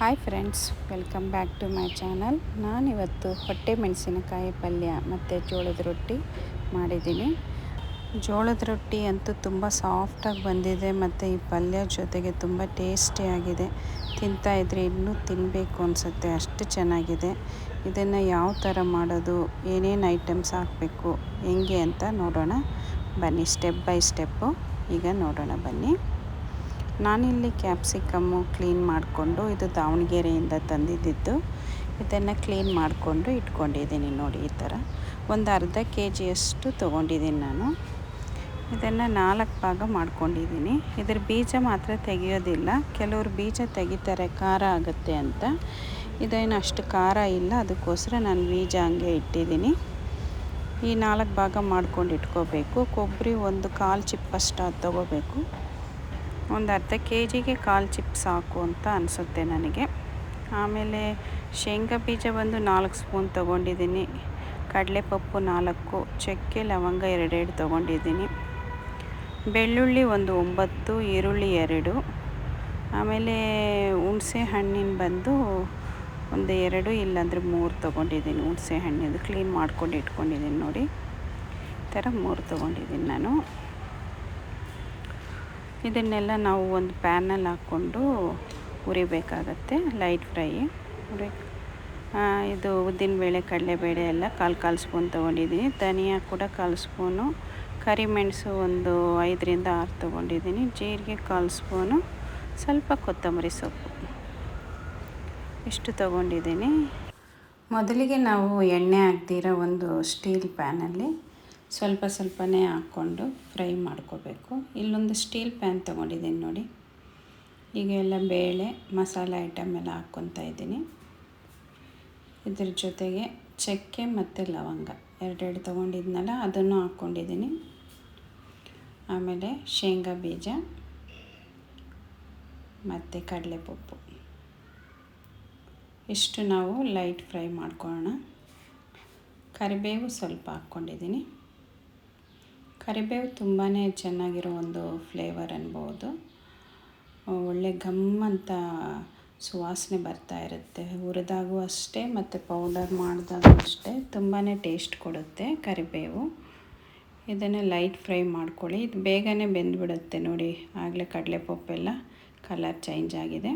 Hi friends welcome back to my channel ನಾನಿವತ್ತು ಹೊಟ್ಟೆ ಮೆಣಸಿನಕಾಯಿ ಪಲ್ಯ ಮತ್ತು ಜೋಳದ ರೊಟ್ಟಿ ಮಾಡಿದ್ದೀನಿ. ಜೋಳದ ರೊಟ್ಟಿ ಅಂತೂ ತುಂಬ ಸಾಫ್ಟಾಗಿ ಬಂದಿದೆ ಮತ್ತು ಈ ಪಲ್ಯ ಜೊತೆಗೆ ತುಂಬ ಟೇಸ್ಟಿಯಾಗಿದೆ ತಿಂತಾ ಇದ್ರೆ ಇನ್ನೂ ತಿನ್ನಬೇಕು ಅನಿಸುತ್ತೆ, ಅಷ್ಟು ಚೆನ್ನಾಗಿದೆ. ಇದನ್ನು ಯಾವ ಥರ ಮಾಡೋದು, ಏನೇನು ಐಟಮ್ಸ್ ಹಾಕಬೇಕು, ಹೆಂಗೆ ಅಂತ ನೋಡೋಣ. ಬನ್ನಿ ಸ್ಟೆಪ್ ಬೈ ಸ್ಟೆಪ್ಪು ಈಗ ನೋಡೋಣ, ಬನ್ನಿ. ನಾನಿಲ್ಲಿ ಕ್ಯಾಪ್ಸಿಕಮ್ಮು ಕ್ಲೀನ್ ಮಾಡಿಕೊಂಡು ಇದು ದಾವಣಗೆರೆಯಿಂದ ತಂದಿದ್ದಿದ್ದು ಇದನ್ನು ಕ್ಲೀನ್ ಮಾಡಿಕೊಂಡು ಇಟ್ಕೊಂಡಿದ್ದೀನಿ ನೋಡಿ ಈ ಥರ. ಒಂದು ಅರ್ಧ ಕೆ ಜಿಯಷ್ಟು ತೊಗೊಂಡಿದ್ದೀನಿ ನಾನು. ಇದನ್ನು ನಾಲ್ಕು ಭಾಗ ಮಾಡ್ಕೊಂಡಿದ್ದೀನಿ. ಇದ್ರ ಬೀಜ ಮಾತ್ರ ತೆಗೆಯೋದಿಲ್ಲ. ಕೆಲವರು ಬೀಜ ತೆಗಿತಾರೆ, ಖಾರ ಆಗುತ್ತೆ ಅಂತ. ಇದೇನು ಅಷ್ಟು ಖಾರ ಇಲ್ಲ, ಅದಕ್ಕೋಸ್ಕರ ನಾನು ಬೀಜ ಹಂಗೆ ಇಟ್ಟಿದ್ದೀನಿ. ಈ ನಾಲ್ಕು ಭಾಗ ಮಾಡ್ಕೊಂಡು ಇಟ್ಕೋಬೇಕು. ಕೊಬ್ಬರಿ ಒಂದು ಕಾಲು ಚಿಪ್ಪಷ್ಟು ತೊಗೋಬೇಕು. ಒಂದು ಅರ್ಧ ಕೆ ಜಿಗೆ ಕಾಲು ಚಿಪ್ ಸಾಕು ಅಂತ ಅನಿಸುತ್ತೆ ನನಗೆ. ಆಮೇಲೆ ಶೇಂಗಾ ಬೀಜ ಬಂದು ನಾಲ್ಕು ಸ್ಪೂನ್ ತೊಗೊಂಡಿದ್ದೀನಿ. ಕಡಲೆಪಪ್ಪು ನಾಲ್ಕು, ಚಕ್ಕೆ ಲವಂಗ ಎರಡೆರಡು ತೊಗೊಂಡಿದ್ದೀನಿ. ಬೆಳ್ಳುಳ್ಳಿ ಒಂದು ಒಂಬತ್ತು, ಈರುಳ್ಳಿ ಎರಡು. ಆಮೇಲೆ ಹುಣಸೆ ಹಣ್ಣಿನ ಬಂದು ಒಂದು ಎರಡು, ಇಲ್ಲಾಂದರೆ ಮೂರು ತೊಗೊಂಡಿದ್ದೀನಿ ಹುಣಸೆ ಹಣ್ಣಿಂದು. ಕ್ಲೀನ್ ಮಾಡ್ಕೊಂಡು ಇಟ್ಕೊಂಡಿದ್ದೀನಿ ನೋಡಿ. ಈ ಥರ ಮೂರು ತೊಗೊಂಡಿದ್ದೀನಿ ನಾನು. ಇದನ್ನೆಲ್ಲ ನಾವು ಒಂದು ಪ್ಯಾನಲ್ಲಿ ಹಾಕ್ಕೊಂಡು ಹುರಿಬೇಕಾಗತ್ತೆ, ಲೈಟ್ ಫ್ರೈ. ಹುರಿ ಇದು ಉದ್ದಿನಬೇಳೆ ಕಡಲೆಬೇಳೆ ಎಲ್ಲ ಕಾಲು ಕಾಲು ಸ್ಪೂನ್ ತೊಗೊಂಡಿದ್ದೀನಿ. ಧನಿಯಾ ಕೂಡ ಕಾಲು ಸ್ಪೂನು, ಕರಿಮೆಣಸು ಒಂದು ಐದರಿಂದ ಆರು ತೊಗೊಂಡಿದ್ದೀನಿ. ಜೀರಿಗೆ ಕಾಲು ಸ್ಪೂನು, ಸ್ವಲ್ಪ ಕೊತ್ತಂಬರಿ ಸೊಪ್ಪು ಇಷ್ಟು ತೊಗೊಂಡಿದ್ದೀನಿ. ಮೊದಲಿಗೆ ನಾವು ಎಣ್ಣೆ ಹಾಕ್ದಿರೋ ಒಂದು ಸ್ಟೀಲ್ ಪ್ಯಾನಲ್ಲಿ ಸ್ವಲ್ಪ ಸ್ವಲ್ಪನೇ ಹಾಕ್ಕೊಂಡು ಫ್ರೈ ಮಾಡ್ಕೋಬೇಕು. ಇಲ್ಲೊಂದು ಸ್ಟೀಲ್ ಪ್ಯಾನ್ ತೊಗೊಂಡಿದ್ದೀನಿ ನೋಡಿ. ಈಗ ಎಲ್ಲ ಬೇಳೆ, ಮಸಾಲೆ ಐಟಮ್ ಎಲ್ಲ ಹಾಕ್ಕೊತಾ ಇದ್ದೀನಿ. ಇದ್ರ ಜೊತೆಗೆ ಚಕ್ಕೆ ಮತ್ತು ಲವಂಗ. ಎರಡೆರಡು ತೊಗೊಂಡಿದ್ನಲ್ಲ, ಅದನ್ನು ಹಾಕ್ಕೊಂಡಿದ್ದೀನಿ. ಆಮೇಲೆ ಶೇಂಗಾ ಬೀಜ ಮತ್ತು ಕಡಲೆಪಪ್ಪು. ಇಷ್ಟು ನಾವು ಲೈಟ್ ಫ್ರೈ ಮಾಡ್ಕೊಳ್ಳೋಣ. ಕರಿಬೇವು ಸ್ವಲ್ಪ ಹಾಕ್ಕೊಂಡಿದ್ದೀನಿ. ಕರಿಬೇವು ತುಂಬಾ ಚೆನ್ನಾಗಿರೋ ಒಂದು ಫ್ಲೇವರ್ ಅನ್ಬೋದು. ಒಳ್ಳೆ ಘಮ್ ಅಂತ ಸುವಾಸನೆ ಬರ್ತಾ ಇರುತ್ತೆ. ಹುರಿದಾಗೂ ಅಷ್ಟೇ, ಮತ್ತು ಪೌಡರ್ ಮಾಡಿದಾಗೂ ಅಷ್ಟೇ. ತುಂಬಾ ಟೇಸ್ಟ್ ಕೊಡುತ್ತೆ ಕರಿಬೇವು. ಇದನ್ನು ಲೈಟ್ ಫ್ರೈ ಮಾಡ್ಕೊಳ್ಳಿ. ಇದು ಬೇಗನೆ ಬೆಂದ್ಬಿಡುತ್ತೆ ನೋಡಿ. ಆಗಲೇ ಕಡಲೆಪಪ್ಪೆಲ್ಲ ಕಲರ್ ಚೇಂಜ್ ಆಗಿದೆ.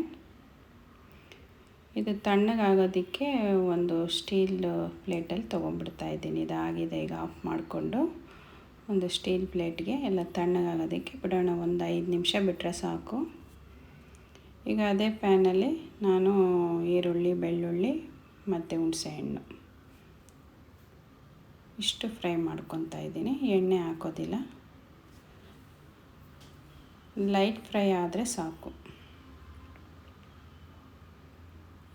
ಇದು ತಣ್ಣಗಾಗೋದಕ್ಕೆ ಒಂದು ಸ್ಟೀಲ್ ಪ್ಲೇಟಲ್ಲಿ ತೊಗೊಂಡ್ಬಿಡ್ತಾ ಇದ್ದೀನಿ. ಇದಾಗಿದೆ ಈಗ ಆಫ್ ಮಾಡಿಕೊಂಡು. ಒಂದು ಸ್ಟೀಲ್ ಪ್ಲೇಟ್ಗೆ ಎಲ್ಲ ತಣ್ಣಗಾಗೋದಕ್ಕೆ ಬಿಡೋಣ ಒಂದು ಐದು ನಿಮಿಷ ಬಿಟ್ಟರೆ ಸಾಕು. ಈಗ ಅದೇ ಪ್ಯಾನಲ್ಲಿ ನಾನು ಈರುಳ್ಳಿ, ಬೆಳ್ಳುಳ್ಳಿ ಮತ್ತು ಹುಣಸೆಹಣ್ಣು ಇಷ್ಟು ಫ್ರೈ ಮಾಡ್ಕೊತಾ ಇದ್ದೀನಿ. ಎಣ್ಣೆ ಹಾಕೋದಿಲ್ಲ. ಲೈಟ್ ಫ್ರೈ ಆದರೆ ಸಾಕು.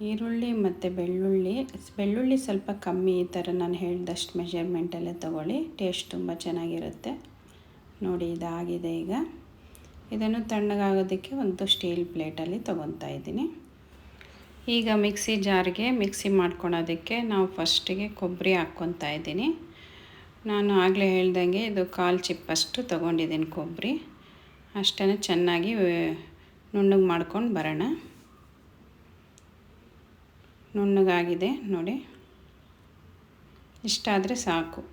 ಈರುಳ್ಳಿ ಮತ್ತು ಬೆಳ್ಳುಳ್ಳಿ ಬೆಳ್ಳುಳ್ಳಿ ಸ್ವಲ್ಪ ಕಮ್ಮಿ ಈ ಥರ ನಾನು ಹೇಳಿದಷ್ಟು ಮೆಷರ್ಮೆಂಟಲ್ಲೇ ತಗೊಳ್ಳಿ ಟೇಸ್ಟ್ ತುಂಬ ಚೆನ್ನಾಗಿರುತ್ತೆ. ನೋಡಿ ಇದಾಗಿದೆ ಈಗ. ಇದನ್ನು ತಣ್ಣಗಾಗೋದಕ್ಕೆ ಒಂದು ಸ್ಟೀಲ್ ಪ್ಲೇಟಲ್ಲಿ ತೊಗೊತಾ ಇದ್ದೀನಿ. ಈಗ ಮಿಕ್ಸಿ ಜಾರ್ಗೆ ಮಿಕ್ಸಿ ಮಾಡ್ಕೊಳೋದಕ್ಕೆ ನಾವು ಫಸ್ಟಿಗೆ ಕೊಬ್ಬರಿ ಹಾಕ್ಕೊತಾ ಇದ್ದೀನಿ. ನಾನು ಆಗಲೇ ಹೇಳ್ದಂಗೆ ಇದು ಕಾಲು ಚಿಪ್ಪಷ್ಟು ತೊಗೊಂಡಿದ್ದೀನಿ ಕೊಬ್ಬರಿ. ಅಷ್ಟನ್ನು ಚೆನ್ನಾಗಿ ನುಣ್ಣಗೆ ಮಾಡ್ಕೊಂಡು ಬರೋಣ. ನುಣ್ಣಗಾಗಿದೆ ನೋಡಿ. ಇಷ್ಟಾದರೆ ಸಾಕು.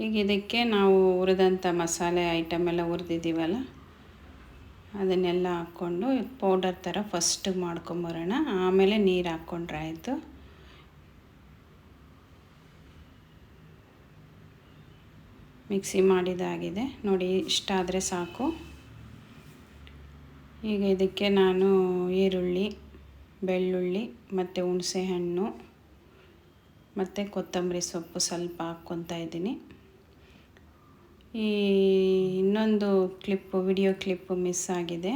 ಈಗ ಇದಕ್ಕೆ ನಾವು ಹುರಿದಂಥ ಮಸಾಲೆ ಐಟಮ್ ಎಲ್ಲ ಹುರಿದಿದ್ದೀವಲ್ಲ ಅದನ್ನೆಲ್ಲ ಹಾಕ್ಕೊಂಡು ಪೌಡರ್ ಥರ ಫಸ್ಟ್ ಮಾಡ್ಕೊಂಬರೋಣ. ಆಮೇಲೆ ನೀರು ಹಾಕ್ಕೊಂಡ್ರೆ ಆಯಿತು. ಮಿಕ್ಸಿ ಮಾಡಿದಾಗಿದೆ. ನೋಡಿ, ಇಷ್ಟಾದರೆ ಸಾಕು. ಈಗ ಇದಕ್ಕೆ ನಾನು ಈರುಳ್ಳಿ, ಬೆಳ್ಳುಳ್ಳಿ ಮತ್ತು ಹುಣಸೆಹಣ್ಣು ಮತ್ತು ಕೊತ್ತಂಬರಿ ಸೊಪ್ಪು ಸ್ವಲ್ಪ ಹಾಕ್ಕೊತಾ ಇದ್ದೀನಿ. ಈ ಇನ್ನೊಂದು ಕ್ಲಿಪ್ಪು ವಿಡಿಯೋ ಕ್ಲಿಪ್ಪು ಮಿಸ್ ಆಗಿದೆ.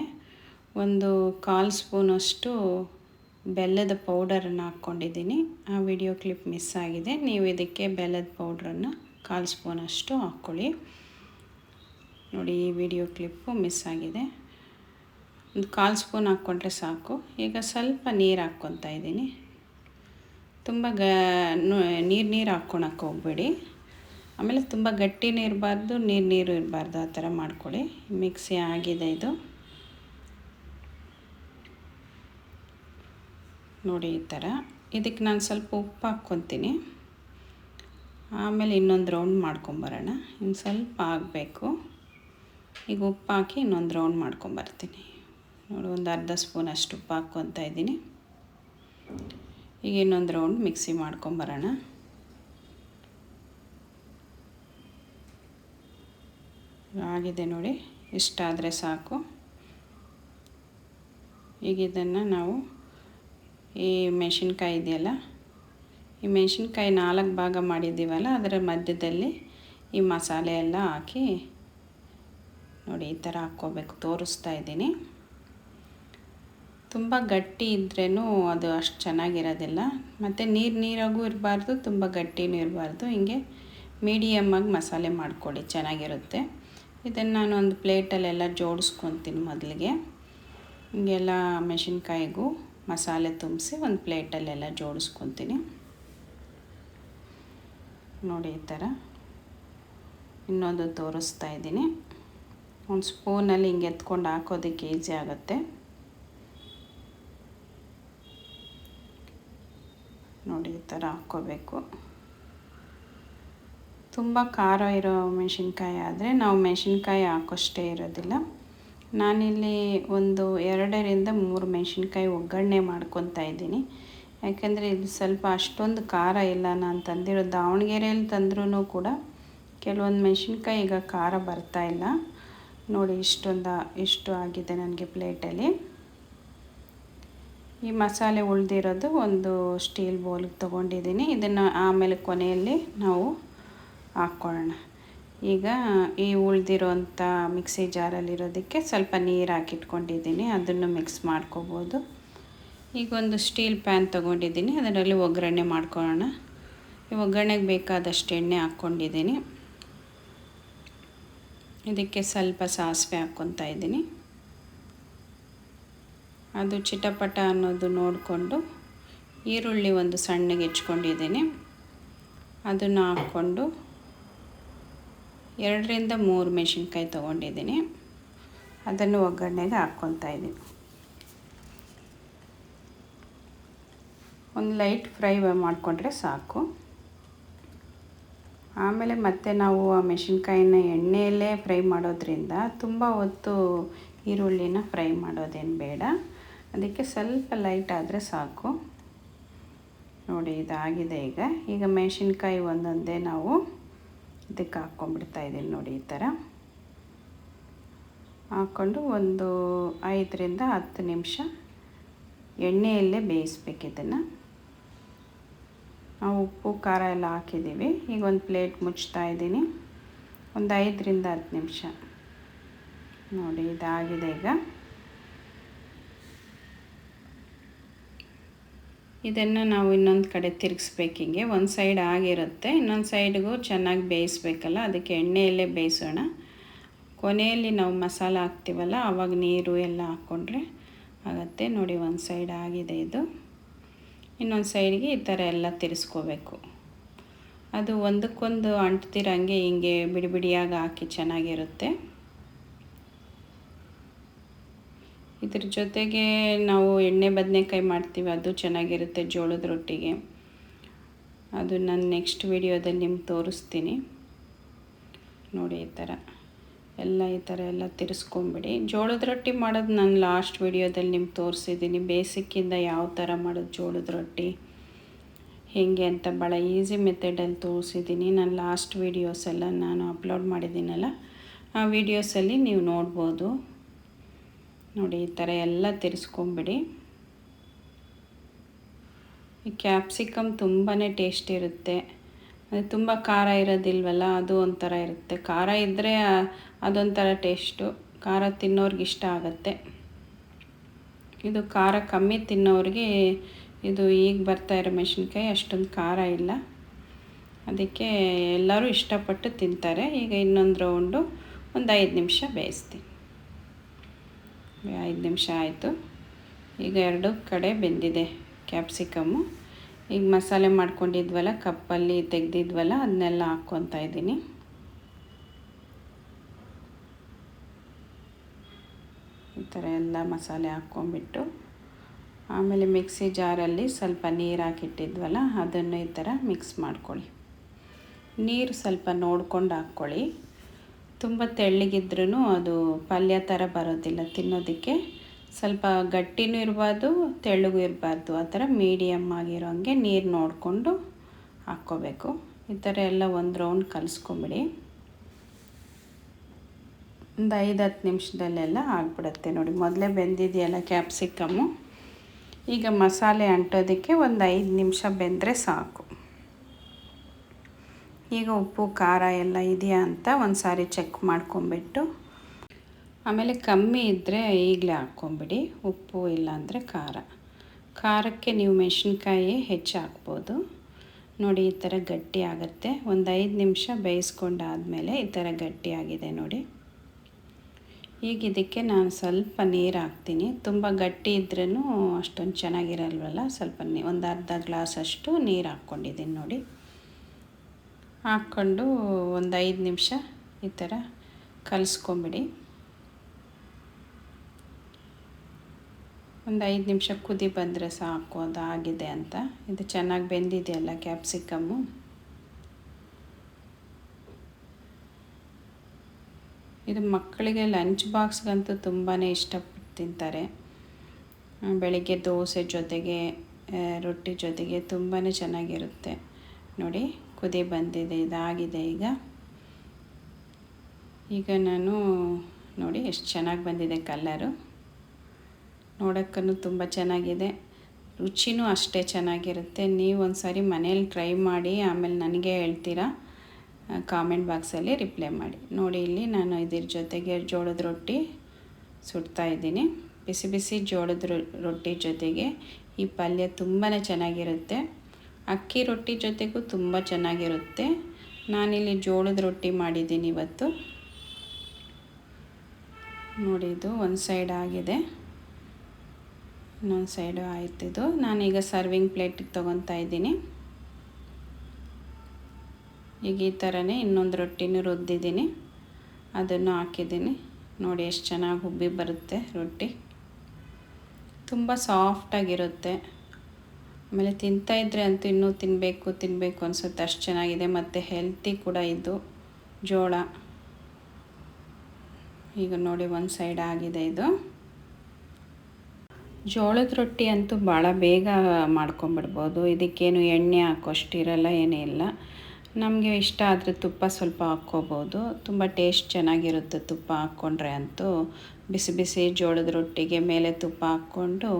ಒಂದು ಕಾಲು ಸ್ಪೂನಷ್ಟು ಬೆಲ್ಲದ ಪೌಡರನ್ನು ಹಾಕ್ಕೊಂಡಿದ್ದೀನಿ. ಆ ವಿಡಿಯೋ ಕ್ಲಿಪ್ ಮಿಸ್ ಆಗಿದೆ. ನೀವು ಇದಕ್ಕೆ ಬೆಲ್ಲದ ಪೌಡ್ರನ್ನು ಕಾಲು ಸ್ಪೂನಷ್ಟು ಹಾಕ್ಕೊಳ್ಳಿ. ನೋಡಿ, ಈ ವಿಡಿಯೋ ಕ್ಲಿಪ್ಪು ಮಿಸ್ ಆಗಿದೆ. ಒಂದು ಕಾಲು ಸ್ಪೂನ್ ಹಾಕ್ಕೊಂಡ್ರೆ ಸಾಕು. ಈಗ ಸ್ವಲ್ಪ ನೀರು ಹಾಕ್ಕೊತಾ ಇದ್ದೀನಿ. ತುಂಬ ಗ ನೀರು ನೀರು ಹಾಕ್ಕೊಳಕ್ಕೆ ಹೋಗ್ಬೇಡಿ. ಆಮೇಲೆ ತುಂಬ ಗಟ್ಟಿನೂ ಇರಬಾರ್ದು ನೀರು ನೀರು ಇರಬಾರ್ದು ಆ ಥರ ಮಾಡ್ಕೊಳ್ಳಿ. ಮಿಕ್ಸಿ ಆಗಿದೆ ಇದು. ನೋಡಿ ಈ ಥರ. ಇದಕ್ಕೆ ನಾನು ಸ್ವಲ್ಪ ಉಪ್ಪು ಹಾಕ್ಕೊತೀನಿ. ಆಮೇಲೆ ಇನ್ನೊಂದು ರೌಂಡ್ ಮಾಡ್ಕೊಂಬರೋಣ. ಇನ್ನು ಸ್ವಲ್ಪ ಆಗಬೇಕು. ಈಗ ಉಪ್ಪು ಹಾಕಿ ಇನ್ನೊಂದು ರೌಂಡ್ ಮಾಡ್ಕೊಂಬರ್ತೀನಿ. ನೋಡಿ, ಒಂದು ಅರ್ಧ ಸ್ಪೂನ್ ಅಷ್ಟು ಉಪ್ಪು ಹಾಕ್ಕೊತಾ ಇದ್ದೀನಿ. ಈಗ ಇನ್ನೊಂದು ರೌಂಡ್ ಮಿಕ್ಸಿ ಮಾಡ್ಕೊಂಬರೋಣ. ಆಗಿದೆ ನೋಡಿ, ಇಷ್ಟಾದರೆ ಸಾಕು. ಈಗ ಇದನ್ನು ನಾವು ಈ ಮೆಣಸಿನ್ಕಾಯಿ ಇದೆಯಲ್ಲ, ಈ ಮೆಣಸಿನ್ಕಾಯಿ ನಾಲ್ಕು ಭಾಗ ಮಾಡಿದ್ದೀವಲ್ಲ, ಅದರ ಮಧ್ಯದಲ್ಲಿ ಈ ಮಸಾಲೆ ಎಲ್ಲ ಹಾಕಿ ನೋಡಿ, ಈ ಥರ ಹಾಕ್ಕೋಬೇಕು, ತೋರಿಸ್ತಾ ಇದ್ದೀನಿ. ತುಂಬ ಗಟ್ಟಿ ಇದ್ರೂ ಅದು ಅಷ್ಟು ಚೆನ್ನಾಗಿರೋದಿಲ್ಲ. ಮತ್ತು ನೀರು ನೀರಾಗೂ ಇರಬಾರ್ದು, ತುಂಬ ಗಟ್ಟಿನೂ ಇರಬಾರ್ದು. ಹಿಂಗೆ ಮೀಡಿಯಮ್ಮಾಗಿ ಮಸಾಲೆ ಮಾಡಿಕೊಡಿ ಚೆನ್ನಾಗಿರುತ್ತೆ. ಇದನ್ನು ನಾನು ಒಂದು ಪ್ಲೇಟಲ್ಲೆಲ್ಲ ಜೋಡಿಸ್ಕೊತೀನಿ ಮೊದಲಿಗೆ. ಹಿಂಗೆಲ್ಲ ಮೆಣಸಿನ್ಕಾಯಿಗೂ ಮಸಾಲೆ ತುಂಬಿಸಿ ಒಂದು ಪ್ಲೇಟಲ್ಲೆಲ್ಲ ಜೋಡಿಸ್ಕೊತೀನಿ. ನೋಡಿ ಈ ಥರ. ಇನ್ನೊಂದು ತೋರಿಸ್ತಾ ಇದ್ದೀನಿ. ಒಂದು ಸ್ಪೂನಲ್ಲಿ ಹಿಂಗೆ ಎತ್ಕೊಂಡು ಹಾಕೋದಕ್ಕೆ ಈಸಿ ಆಗುತ್ತೆ. ನೋಡಿ ಈ ಥರ ಹಾಕ್ಕೋಬೇಕು. ತುಂಬ ಖಾರ ಇರೋ ಮೆಣಸಿನ್ಕಾಯಿ ಆದರೆ ನಾವು ಮೆಣಸಿನ್ಕಾಯಿ ಹಾಕೋಷ್ಟೇ ಇರೋದಿಲ್ಲ. ನಾನಿಲ್ಲಿ ಒಂದು ಎರಡರಿಂದ ಮೂರು ಮೆಣಸಿನ್ಕಾಯಿ ಒಗ್ಗರಣೆ ಮಾಡ್ಕೊತಾ ಇದ್ದೀನಿ. ಯಾಕೆಂದರೆ ಇದು ಸ್ವಲ್ಪ ಅಷ್ಟೊಂದು ಖಾರ ಇಲ್ಲ ನಾನು ತಂದಿರೋ ದಾವಣಗೆರೆಯಲ್ಲಿ ತಂದ್ರೂ ಕೂಡ ಕೆಲವೊಂದು ಮೆಣಸಿನ್ಕಾಯಿ ಈಗ ಖಾರ ಬರ್ತಾ ಇಲ್ಲ. ನೋಡಿ ಇಷ್ಟೊಂದು, ಇಷ್ಟು ಆಗಿದೆ ನನಗೆ ಪ್ಲೇಟಲ್ಲಿ. ಈ ಮಸಾಲೆ ಉಳಿದಿರೋದು ಒಂದು ಸ್ಟೀಲ್ ಬೌಲ್ಗೆ ತೊಗೊಂಡಿದ್ದೀನಿ. ಇದನ್ನು ಆಮೇಲೆ ಕೊನೆಯಲ್ಲಿ ನಾವು ಹಾಕ್ಕೊಳ್ಳೋಣ. ಈಗ ಈ ಉಳಿದಿರೋಂಥ ಮಿಕ್ಸಿ ಜಾರಲ್ಲಿರೋದಕ್ಕೆ ಸ್ವಲ್ಪ ನೀರು ಹಾಕಿಟ್ಕೊಂಡಿದ್ದೀನಿ. ಅದನ್ನು ಮಿಕ್ಸ್ ಮಾಡ್ಕೋಬೋದು. ಈಗ ಒಂದು ಸ್ಟೀಲ್ ಪ್ಯಾನ್ ತೊಗೊಂಡಿದ್ದೀನಿ. ಅದರಲ್ಲಿ ಒಗ್ಗರಣೆ ಮಾಡ್ಕೊಳ್ಳೋಣ. ಈ ಒಗ್ಗರಣೆಗೆ ಬೇಕಾದಷ್ಟು ಎಣ್ಣೆ ಹಾಕ್ಕೊಂಡಿದ್ದೀನಿ. ಇದಕ್ಕೆ ಸ್ವಲ್ಪ ಸಾಸಿವೆ ಹಾಕ್ಕೊತಾ ಇದ್ದೀನಿ. ಅದು ಚಿಟಪಟ ಅನ್ನೋದು ನೋಡಿಕೊಂಡು ಈರುಳ್ಳಿ ಒಂದು ಸಣ್ಣಗೆ ಹೆಚ್ಕೊಂಡಿದ್ದೀನಿ. ಅದನ್ನು ಹಾಕ್ಕೊಂಡು ಎರಡರಿಂದ ಮೂರು ಮೆಣಸಿನ್ಕಾಯಿ ತೊಗೊಂಡಿದ್ದೀನಿ. ಅದನ್ನು ಒಗ್ಗರಣೆಗೆ ಹಾಕ್ಕೊತಾ ಇದ್ದೀನಿ. ಒಂದು ಲೈಟ್ ಫ್ರೈ ಮಾಡಿಕೊಂಡ್ರೆ ಸಾಕು. ಆಮೇಲೆ ಮತ್ತೆ ನಾವು ಆ ಮೆಣಸಿನ್ಕಾಯಿನ ಎಣ್ಣೆಯಲ್ಲೇ ಫ್ರೈ ಮಾಡೋದ್ರಿಂದ ತುಂಬ ಹೊತ್ತು ಈರುಳ್ಳಿನ ಫ್ರೈ ಮಾಡೋದೇನು ಬೇಡ. ಅದಕ್ಕೆ ಸ್ವಲ್ಪ ಲೈಟ್ ಆದರೆ ಸಾಕು. ನೋಡಿ, ಇದಾಗಿದೆ ಈಗ. ಈಗ ಮೆಣಸಿನ್ಕಾಯಿ ಒಂದೊಂದೇ ನಾವು ಇದಕ್ಕೆ ಹಾಕ್ಕೊಂಡ್ಬಿಡ್ತಾ ಇದ್ದೀನಿ ನೋಡಿ ಈ ಥರ ಹಾಕ್ಕೊಂಡು ಒಂದು ಐದರಿಂದ ಹತ್ತು ನಿಮಿಷ ಎಣ್ಣೆಯಲ್ಲೇ ಬೇಯಿಸ್ಬೇಕು ಇದನ್ನು. ನಾವು ಉಪ್ಪು, ಖಾರ ಎಲ್ಲ ಹಾಕಿದ್ದೀವಿ. ಈಗ ಒಂದು ಪ್ಲೇಟ್ ಮುಚ್ತಾ ಇದ್ದೀನಿ. ಒಂದು ಐದರಿಂದ ಹತ್ತು ನಿಮಿಷ. ನೋಡಿ, ಇದಾಗಿದೆ ಈಗ. ಇದನ್ನು ನಾವು ಇನ್ನೊಂದು ಕಡೆ ತಿರುಗಿಸ್ಬೇಕು ಹಿಂಗೆ. ಒಂದು ಸೈಡ್ ಆಗಿರುತ್ತೆ, ಇನ್ನೊಂದು ಸೈಡ್ಗೂ ಚೆನ್ನಾಗಿ ಬೇಯಿಸ್ಬೇಕಲ್ಲ, ಅದಕ್ಕೆ ಎಣ್ಣೆಯಲ್ಲೇ ಬೇಯಿಸೋಣ. ಕೊನೆಯಲ್ಲಿ ನಾವು ಮಸಾಲ ಹಾಕ್ತೀವಲ್ಲ ಆವಾಗ ನೀರು ಎಲ್ಲ ಹಾಕ್ಕೊಂಡ್ರೆ ಆಗುತ್ತೆ. ನೋಡಿ, ಒಂದು ಸೈಡ್ ಆಗಿದೆ ಇದು. ಇನ್ನೊಂದು ಸೈಡ್ಗೆ ಈ ಥರ ಎಲ್ಲ ತಿರ್ಸ್ಕೋಬೇಕು. ಅದು ಒಂದಕ್ಕೊಂದು ಅಂಟ್ತಿರಂಗೆ ಹಿಂಗೆ ಬಿಡಿ ಬಿಡಿಯಾಗಿ ಹಾಕಿ ಚೆನ್ನಾಗಿರುತ್ತೆ. ಇದ್ರ ಜೊತೆಗೆ ನಾವು ಎಣ್ಣೆ ಬದನೆಕಾಯಿ ಮಾಡ್ತೀವಿ, ಅದು ಚೆನ್ನಾಗಿರುತ್ತೆ ಜೋಳದ ರೊಟ್ಟಿಗೆ. ಅದು ನಾನು ನೆಕ್ಸ್ಟ್ ವಿಡಿಯೋದಲ್ಲಿ ನಿಮ್ಗೆ ತೋರಿಸ್ತೀನಿ. ನೋಡಿ ಈ ಥರ ಎಲ್ಲ ಈ ಥರ ಎಲ್ಲ ತಿರ್ಸ್ಕೊಂಬಿಡಿ. ಜೋಳದ ರೊಟ್ಟಿ ಮಾಡೋದು ನಾನು ಲಾಸ್ಟ್ ವಿಡಿಯೋದಲ್ಲಿ ನಿಮ್ಗೆ ತೋರಿಸಿದ್ದೀನಿ ಬೇಸಿಕ್ಕಿಂದ ಯಾವ ಥರ ಮಾಡೋದು ಜೋಳದ ರೊಟ್ಟಿ? ಹೇಗೆ ಅಂತ ಭಾಳ ಈಸಿ ಮೆಥಡಲ್ಲಿ ತೋರಿಸಿದ್ದೀನಿ ನಾನು ಲಾಸ್ಟ್ ವೀಡಿಯೋಸ್ ಎಲ್ಲ ನಾನು ಅಪ್ಲೋಡ್ ಮಾಡಿದ್ದೀನಲ್ಲ, ಆ ವೀಡಿಯೋಸಲ್ಲಿ ನೀವು ನೋಡ್ಬೋದು. ನೋಡಿ, ಈ ಥರ ಎಲ್ಲ ತಿರ್ಸ್ಕೊಂಬಿಡಿ. ಈ ಕ್ಯಾಪ್ಸಿಕಮ್ ತುಂಬಾ ಟೇಸ್ಟ್ ಇರುತ್ತೆ. ಅದು ತುಂಬ ಖಾರ ಇರೋದಿಲ್ವಲ್ಲ, ಅದು ಒಂಥರ ಇರುತ್ತೆ. ಖಾರ ಇದ್ದರೆ ಅದೊಂಥರ ಟೇಸ್ಟು. ಖಾರ ತಿನ್ನೋರಿಗೆ ಇಷ್ಟ ಆಗುತ್ತೆ. ಇದು ಖಾರ ಕಮ್ಮಿ ತಿನ್ನೋರಿಗೆ ಇದು ಈಗ ಬರ್ತಾ ಇರೋ ಮೆಣಸಿನ್ಕಾಯಿ ಅಷ್ಟೊಂದು ಖಾರ ಇಲ್ಲ. ಅದಕ್ಕೆ ಎಲ್ಲರೂ ಇಷ್ಟಪಟ್ಟು ತಿಂತಾರೆ. ಈಗ ಇನ್ನೊಂದು ರೌಂಡು ಒಂದು ಐದು ನಿಮಿಷ ಬೇಯಿಸ್ತೀನಿ. ಐದು ನಿಮಿಷ ಆಯಿತು. ಈಗ ಎರಡು ಕಡೆ ಬೆಂದಿದೆ ಕ್ಯಾಪ್ಸಿಕಮ್ಮು. ಈಗ ಮಸಾಲೆ ಮಾಡ್ಕೊಂಡಿದ್ವಲ್ಲ, ಕಪ್ಪಲ್ಲಿ ತೆಗೆದಿದ್ವಲ್ಲ, ಅದನ್ನೆಲ್ಲ ಹಾಕ್ಕೊತಾ ಇದ್ದೀನಿ. ಈ ಥರ ಎಲ್ಲ ಮಸಾಲೆ ಹಾಕ್ಕೊಂಬಿಟ್ಟು ಆಮೇಲೆ ಮಿಕ್ಸಿ ಜಾರಲ್ಲಿ ಸ್ವಲ್ಪ ನೀರು ಹಾಕಿಟ್ಟಿದ್ವಲ್ಲ, ಅದನ್ನು ಈ ಥರ ಮಿಕ್ಸ್ ಮಾಡ್ಕೊಳ್ಳಿ. ನೀರು ಸ್ವಲ್ಪ ನೋಡ್ಕೊಂಡು ಹಾಕ್ಕೊಳ್ಳಿ. ತುಂಬ ತೆಳ್ಳಗಿದ್ರೂ ಅದು ಪಲ್ಯ ಥರ ಬರೋದಿಲ್ಲ ತಿನ್ನೋದಕ್ಕೆ. ಸ್ವಲ್ಪ ಗಟ್ಟಿನೂ ಇರಬಾರ್ದು ತೆಳ್ಳಗೂ ಇರಬಾರ್ದು. ಆ ಥರ ಮೀಡಿಯಮ್ ಆಗಿರೋ ಹಂಗೆ ನೀರು ನೋಡಿಕೊಂಡು ಹಾಕ್ಕೋಬೇಕು. ಈ ಥರ ಎಲ್ಲ ಒಂದು ರೌಂಡ್ ಕಲಿಸ್ಕೊಂಬಿಡಿ. ಒಂದು ಐದು ಹತ್ತು ನಿಮಿಷದಲ್ಲೆಲ್ಲ ಆಗಿಬಿಡುತ್ತೆ ನೋಡಿ. ಮೊದಲೇ ಬೆಂದಿದೆಯಲ್ಲ ಕ್ಯಾಪ್ಸಿಕಮ್ಮು ಈಗ ಮಸಾಲೆ ಅಂಟೋದಕ್ಕೆ ಒಂದು ಐದು ನಿಮಿಷ ಬೆಂದರೆ ಸಾಕು. ಈಗ ಉಪ್ಪು, ಖಾರ ಎಲ್ಲ ಇದೆಯಾ ಅಂತ ಒಂದು ಸಾರಿ ಚೆಕ್ ಮಾಡ್ಕೊಂಬಿಟ್ಟು ಆಮೇಲೆ ಕಮ್ಮಿ ಇದ್ದರೆ ಈಗಲೇ ಹಾಕ್ಕೊಂಬಿಡಿ. ಉಪ್ಪು ಇಲ್ಲಾಂದರೆ ಖಾರ. ಖಾರಕ್ಕೆ ನೀವು ಮೆಣಸಿನ್ಕಾಯಿ ಹೆಚ್ಚು ಹಾಕ್ಬೋದು. ನೋಡಿ, ಈ ಥರ ಗಟ್ಟಿ ಆಗುತ್ತೆ. ಒಂದು ಐದು ನಿಮಿಷ ಬೇಯಿಸ್ಕೊಂಡಾದಮೇಲೆ ಈ ಥರ ಗಟ್ಟಿಯಾಗಿದೆ ನೋಡಿ. ಈಗ ಇದಕ್ಕೆ ನಾನು ಸ್ವಲ್ಪ ನೀರು ಹಾಕ್ತೀನಿ. ತುಂಬ ಗಟ್ಟಿ ಇದ್ರೂ ಅಷ್ಟೊಂದು ಚೆನ್ನಾಗಿರಲ್ವಲ್ಲ? ಸ್ವಲ್ಪ ಒಂದು ಅರ್ಧ ಗ್ಲಾಸ್ ಅಷ್ಟು ನೀರು ಹಾಕ್ಕೊಂಡಿದ್ದೀನಿ ನೋಡಿ. ಹಾಕ್ಕೊಂಡು ಒಂದು ಐದು ನಿಮಿಷ ಈ ಥರ ಕಲಿಸ್ಕೊಂಬಿಡಿ. ಒಂದು ಐದು ನಿಮಿಷ ಕುದಿ ಬಂದರೆ ಸಾಕು, ಅದು ಆಗಿದೆ ಅಂತ. ಇದು ಚೆನ್ನಾಗಿ ಬೆಂದಿದೆಯಲ್ಲ ಕ್ಯಾಪ್ಸಿಕಮ್ಮು? ಇದು ಮಕ್ಕಳಿಗೆ ಲಂಚ್ ಬಾಕ್ಸ್ಗಂತೂ ತುಂಬಾ ಇಷ್ಟಪಟ್ಟು ತಿಂತಾರೆ. ಬೆಳಿಗ್ಗೆ ದೋಸೆ ಜೊತೆಗೆ ರೊಟ್ಟಿ ಜೊತೆಗೆ ತುಂಬಾ ಚೆನ್ನಾಗಿರುತ್ತೆ. ನೋಡಿ. ಕುದಿ ಬಂದಿದೆ, ಇದಾಗಿದೆ ಈಗ. ಈಗ ನಾನು ನೋಡಿ ಎಷ್ಟು ಚೆನ್ನಾಗಿ ಬಂದಿದೆ ಕಲ್ಲರು ನೋಡೋಕ್ಕೂ ತುಂಬ ಚೆನ್ನಾಗಿದೆ. ರುಚಿನೂ ಅಷ್ಟೇ ಚೆನ್ನಾಗಿರುತ್ತೆ. ನೀವು ಒಂದು ಸಾರಿ ಮನೇಲಿ ಟ್ರೈ ಮಾಡಿ, ಆಮೇಲೆ ನನಗೆ ಹೇಳ್ತೀರಾ? ಕಾಮೆಂಟ್ ಬಾಕ್ಸಲ್ಲಿ ರಿಪ್ಲೈ ಮಾಡಿ. ನೋಡಿ ಇಲ್ಲಿ ನಾನು ಇದ್ರ ಜೊತೆಗೆ ಜೋಳದ ರೊಟ್ಟಿ ಸುಡ್ತಾ ಇದ್ದೀನಿ. ಬಿಸಿ ಬಿಸಿ ಜೋಳದ ರೊಟ್ಟಿ ಜೊತೆಗೆ ಈ ಪಲ್ಯ ತುಂಬಾ ಚೆನ್ನಾಗಿರುತ್ತೆ. ಅಕ್ಕಿ ರೊಟ್ಟಿ ಜೊತೆಗೂ ತುಂಬ ಚೆನ್ನಾಗಿರುತ್ತೆ. ನಾನಿಲ್ಲಿ ಜೋಳದ ರೊಟ್ಟಿ ಮಾಡಿದ್ದೀನಿ ಇವತ್ತು. ನೋಡಿ, ಇದು ಒಂದು ಸೈಡ್ ಆಗಿದೆ. ಇನ್ನೊಂದು ಸೈಡು ಆಯ್ತಿದ್ದು ನಾನೀಗ ಸರ್ವಿಂಗ್ ಪ್ಲೇಟಿಗೆ ತೊಗೊತಾ ಇದ್ದೀನಿ. ಈಗ ಈ ಥರನೇ ಇನ್ನೊಂದು ರೊಟ್ಟಿನೂ ರುದ್ದಿದ್ದೀನಿ ಅದನ್ನು ಹಾಕಿದ್ದೀನಿ. ನೋಡಿ, ಎಷ್ಟು ಚೆನ್ನಾಗಿ ಹುಬ್ಬಿ ಬರುತ್ತೆ ರೊಟ್ಟಿ. ತುಂಬ ಸಾಫ್ಟಾಗಿರುತ್ತೆ ಆಮೇಲೆ ಇದ್ದರೆ ಅಂತೂ ಇನ್ನೂ ತಿನ್ನಬೇಕು ತಿನ್ನಬೇಕು ಅನಿಸುತ್ತೆ. ಅಷ್ಟು ಚೆನ್ನಾಗಿದೆ. ಮತ್ತು ಹೆಲ್ತಿ ಕೂಡ ಇದು. ಜೋಳ. ಈಗ ನೋಡಿ ಒಂದು ಸೈಡ್ ಆಗಿದೆ ಇದು. ಜೋಳದ ರೊಟ್ಟಿ ಅಂತೂ ಭಾಳ ಬೇಗ ಮಾಡ್ಕೊಂಬಿಡ್ಬೋದು ಇದಕ್ಕೇನು ಎಣ್ಣೆ ಹಾಕೋಷ್ಟಿರಲ್ಲ, ಏನೇ ಇಲ್ಲ. ನಮಗೆ ಇಷ್ಟ ಆದರೆ ತುಪ್ಪ ಸ್ವಲ್ಪ ಹಾಕ್ಕೋಬೋದು. ತುಂಬ ಟೇಸ್ಟ್ ಚೆನ್ನಾಗಿರುತ್ತೆ ತುಪ್ಪ ಹಾಕ್ಕೊಂಡ್ರೆ ಅಂತೂ. ಬಿಸಿ ಬಿಸಿ ಜೋಳದ ರೊಟ್ಟಿಗೆ ಮೇಲೆ ತುಪ್ಪ ಹಾಕ್ಕೊಂಡು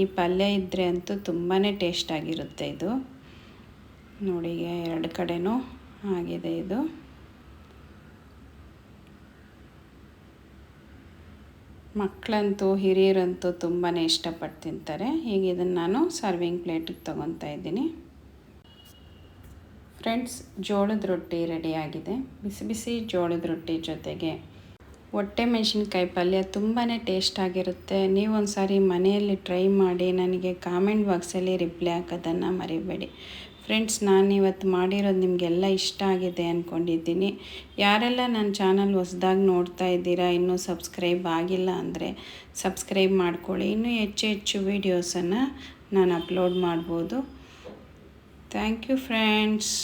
ಈ ಪಲ್ಯ ಇದ್ದರೆ ಅಂತೂ ತುಂಬಾ ಟೇಸ್ಟಾಗಿರುತ್ತೆ ಇದು. ನೋಡಿ ಎರಡು ಕಡೆನೂ ಆಗಿದೆ ಇದು. ಮಕ್ಕಳಂತೂ ಹಿರಿಯರಂತೂ ತುಂಬಾ ಇಷ್ಟಪಟ್ಟು ತಿಂತಾರೆ. ಈಗ ಇದನ್ನು ನಾನು ಸರ್ವಿಂಗ್ ಪ್ಲೇಟಿಗೆ ತೊಗೊತಾ ಇದ್ದೀನಿ. ಫ್ರೆಂಡ್ಸ್ ಜೋಳದ ರೊಟ್ಟಿ ರೆಡಿಯಾಗಿದೆ ಬಿಸಿ ಬಿಸಿ ಜೋಳದ ರೊಟ್ಟಿ ಜೊತೆಗೆ ಹೊಟ್ಟೆ ಮೆಣಸಿನ್ಕಾಯಿ ಪಲ್ಯ ತುಂಬಾ ಟೇಸ್ಟಾಗಿರುತ್ತೆ ನೀವು ಒಂದು ಸಾರಿ ಮನೆಯಲ್ಲಿ ಟ್ರೈ ಮಾಡಿ, ನನಗೆ ಕಾಮೆಂಟ್ ಬಾಕ್ಸಲ್ಲಿ ರಿಪ್ಲೈ ಹಾಕೋದನ್ನು ಮರಿಬೇಡಿ. ಫ್ರೆಂಡ್ಸ್ ನಾನು ಇವತ್ತು ಮಾಡಿರೋದು ನಿಮಗೆಲ್ಲ ಇಷ್ಟ ಆಗಿದೆ ಅಂದ್ಕೊಂಡಿದ್ದೀನಿ ಯಾರೆಲ್ಲ ನನ್ನ ಚಾನಲ್ ಹೊಸ್ದಾಗಿ ನೋಡ್ತಾ ಇದ್ದೀರಾ, ಇನ್ನೂ ಸಬ್ಸ್ಕ್ರೈಬ್ ಆಗಿಲ್ಲ ಅಂದರೆ ಸಬ್ಸ್ಕ್ರೈಬ್ ಮಾಡ್ಕೊಳ್ಳಿ. ಇನ್ನೂ ಹೆಚ್ಚು ಹೆಚ್ಚು ವೀಡಿಯೋಸನ್ನು ನಾನು ಅಪ್ಲೋಡ್ ಮಾಡ್ಬೋದು. Thank you friends